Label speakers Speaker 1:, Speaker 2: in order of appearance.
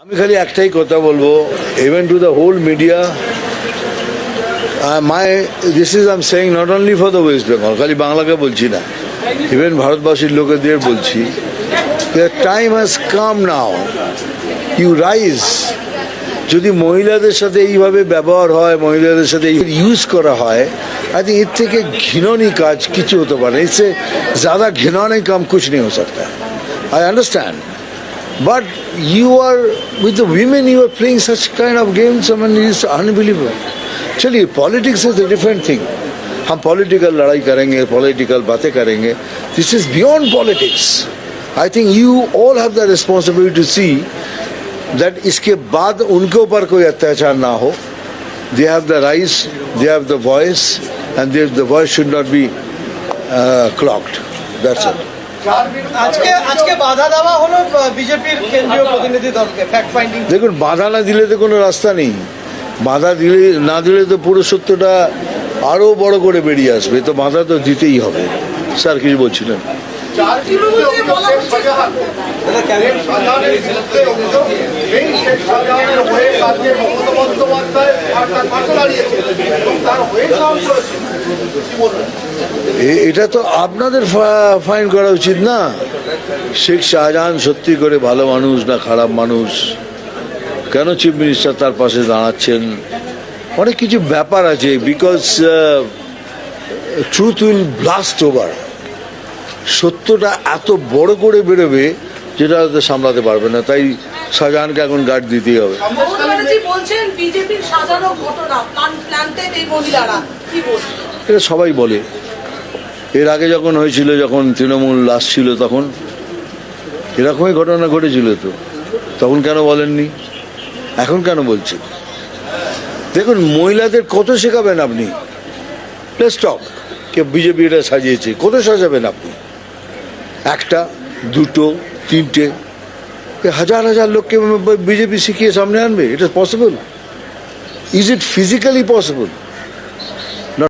Speaker 1: আমি খালি একটাই কথা বলবো even to the whole media my this is am saying not only for the West Bengal খালি বাংলাকে বলছি না ইভেন ভারতবাসীর লোকেদের বলছি time has come now you rise যদি মহিলাদের সাথে এইভাবে ব্যবহার হয় মহিলাদের সাথে ইউজ করা হয় আই থিঙ্ক এর থেকে ঘৃণনী কাজ কিছু হতে পারে इससे ज़्यादा घिनौने काम कुछ नहीं हो सकता I understand But you are with the women, you are playing such kind of games. I mean, it's unbelievable. चलिए politics is a different thing. हम पॉलिटिकल लड़ाई करेंगे पॉलिटिकल बातें करेंगे this is beyond politics I think you all have the responsibility to see that इसके बाद उनके ऊपर कोई अत्याचार ना हो they have the rights they have the voice and the voice should not be clocked that's it
Speaker 2: আজকে আজকে বাধা দেওয়া হলো বিজেপির কেন্দ্রীয় প্রতিনিধি দলকে ফ্যাক্ট ফাইন্ডিং
Speaker 1: দেখুন বাধা না দিলে তো কোনো রাস্তা নেই। বাধা দিলে না দিলে তো পুরো সত্যটা আরও বড় করে বেরিয়ে আসবে। তো বাধা তো দিতেই হবে। স্যার কিছু বলছিলেন
Speaker 3: বলা হচ্ছে
Speaker 4: এই শেখ শাহজাহানের হয়ে আজকে মমতা বন্দ্যোপাধ্যায় আর তার পাশে দাঁড়িয়েছে এবং তার হয়ে সাহস করেছে কি বলবেন
Speaker 1: এ- এটা তো আপনাদের ফাইন করা উচিত না? শেখ শাহজাহান সত্যি করে ভালো মানুষ না খারাপ মানুষ? কেন চিফ মিনিস্টার তার পাশে দাঁড়াচ্ছেন? অনেক কিছু ব্যাপার আছে because truth will blast over সত্যটা এত বড় করে বেরোবে, যেটা সামলাতে পারবে না। তাই শাহজাহানকে এখন গার্ড দিতেই হবে। এটা সবাই বলে। এর আগে যখন হয়েছিল যখন তৃণমূল লাশ ছিল তখন এরকমই ঘটনা ঘটেছিল তো। তখন কেন বলেননি? এখন কেন বলছে? দেখুন মহিলাদের কত শেখাবেন আপনি? স্টপ কে বিজেপি এটা সাজিয়েছে কত সাজাবেন আপনি? একটা দুটো তিনটে হাজার হাজার লোককে বিজেপি শিখিয়ে সামনে আনবে এটা possible is it physically possible